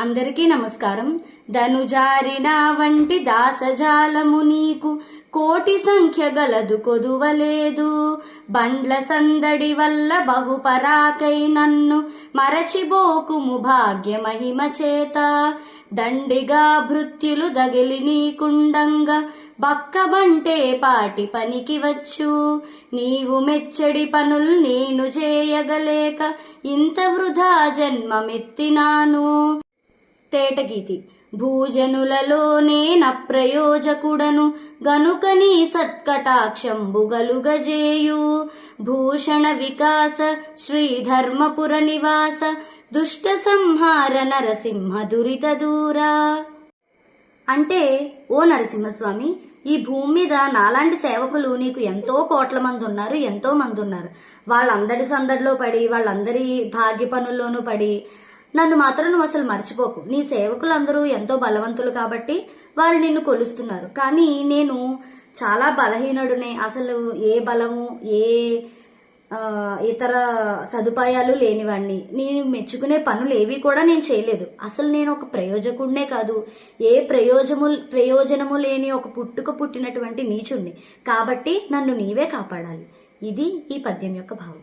అందరికీ నమస్కారం. ధనుజారిన వంటి దాసజాలము నీకు కోటి సంఖ్య గలదు కొదువలేదు. బండ్ల సందడి వల్ల బహుపరాకై నన్ను మరచిబోకుము భాగ్య మహిమ చేత. దండిగా భృత్యులు దగిలి నీకుండంగా బక్కబంటే పాటి పనికి వచ్చు. నీవు మెచ్చడి పనులు నేను చేయగలేక ఇంత వృధా జన్మమెత్తినాను. తేటగీతి. భూజనులలోనే నప్రయోజకుడను గనుక నీ సత్కటాక్షంబు భూషణ వికాస శ్రీధర్మపుర నివాస దుష్ట సంహార నరసింహ దురిత దూరా. అంటే ఓ నరసింహస్వామి ఈ భూమి మీద నాలాంటి సేవకులు నీకు ఎంతో కోట్ల మంది ఉన్నారు ఎంతో మంది ఉన్నారు వాళ్ళందరి సందడిలో పడి వాళ్ళందరి భాగ్య పనుల్లోనూ పడి నన్ను మాత్రం నువ్వు అసలు మర్చిపోకు. నీ సేవకులందరూ ఎంతో బలవంతులు కాబట్టి వాళ్ళు నిన్ను కొలుస్తున్నారు. కానీ నేను చాలా బలహీనుడునే. అసలు ఏ బలము ఏ ఇతర సదుపాయాలు లేనివాడిని నేను మెచ్చుకునే పనులు ఏవి కూడా నేను చేయలేదు. అసలు నేను ఒక ప్రయోజకుడినే కాదు. ఏ ప్రయోజము ప్రయోజనము లేని ఒక పుట్టుక పుట్టినటువంటి నీచుణ్ణి. కాబట్టి నన్ను నీవే కాపాడాలి. ఇది ఈ పద్యం యొక్క భావం.